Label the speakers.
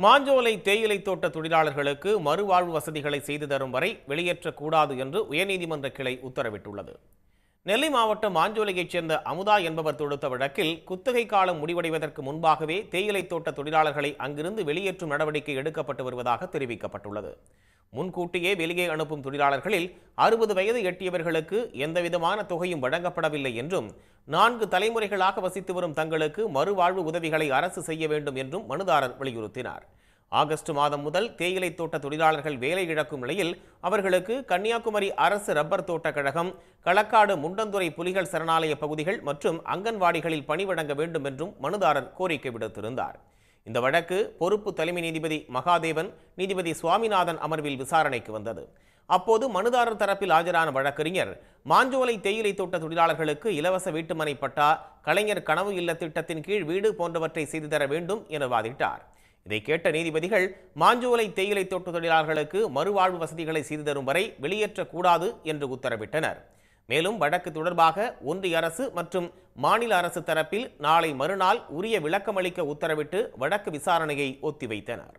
Speaker 1: மாஞ்சோலை தேயிலை தோட்ட தொழிலாளர்களுக்கு மறுவாழ்வு வசதிகளை செய்து தரும் வரை வெளியேற்றக்கூடாது என்று உயர்நீதிமன்ற கிளை உத்தரவிட்டுள்ளது. நெல்லை மாவட்டம் மாஞ்சோலையைச் சேர்ந்த அமுதா என்பவர் தொடுத்த வழக்கில் குத்தகை காலம் முடிவடைவதற்கு முன்பாகவே தேயிலை தோட்ட தொழிலாளர்களை அங்கிருந்து வெளியேற்றும் நடவடிக்கை எடுக்கப்பட்டு வருவதாக தெரிவிக்கப்பட்டுள்ளது. முன்கூட்டியே வெளியே அனுப்பும் தொழிலாளர்களில் அறுபது வயது எட்டியவர்களுக்கு எந்தவிதமான தொகையும் வழங்கப்படவில்லை என்றும் நான்கு தலைமுறைகளாக வசித்து வரும் தங்களுக்கு மறுவாழ்வு உதவிகளை அரசு செய்ய வேண்டும் என்றும் மனுதாரர் வலியுறுத்தினார். ஆகஸ்ட் மாதம் முதல் தேயிலை தோட்ட தொழிலாளர்கள் வேலை இழக்கும் நிலையில் அவர்களுக்கு கன்னியாகுமரி அரசு ரப்பர் தோட்டக் கழகம் களக்காடு முண்டந்துறை புலிகள் சரணாலய பகுதிகள் மற்றும் அங்கன்வாடிகளில் பணி வழங்க வேண்டும் என்றும் மனுதாரர் கோரிக்கை விடுத்திருந்தார். இந்த வழக்கு பொறுப்பு தலைமை நீதிபதி மகாதேவன் நீதிபதி சுவாமிநாதன் அமர்வில் விசாரணைக்கு வந்தது. அப்போது மனுதாரர் தரப்பில் ஆஜரான வழக்கறிஞர் மாஞ்சோலை தேயிலை தோட்ட தொழிலாளர்களுக்கு இலவச வீட்டுமனை பட்டா கலைஞர் கனவு இல்ல திட்டத்தின் கீழ் வீடு போன்றவற்றை செய்து தர வேண்டும் என வாதிட்டார். இதை கேட்ட நீதிபதிகள் மாஞ்சோலை தேயிலை தோட்ட தொழிலாளர்களுக்கு மறுவாழ்வு வசதிகளை செய்து தரும் வரை வெளியேற்றக்கூடாது என்று உத்தரவிட்டனர். மேலும் வழக்கு தொடர்பாக ஒன்றிய அரசு மற்றும் மாநில அரசு தரப்பில் நாளை மறுநாள் உரிய விளக்கமளிக்க உத்தரவிட்டு வழக்கு விசாரணையை ஒத்திவைத்தனர்.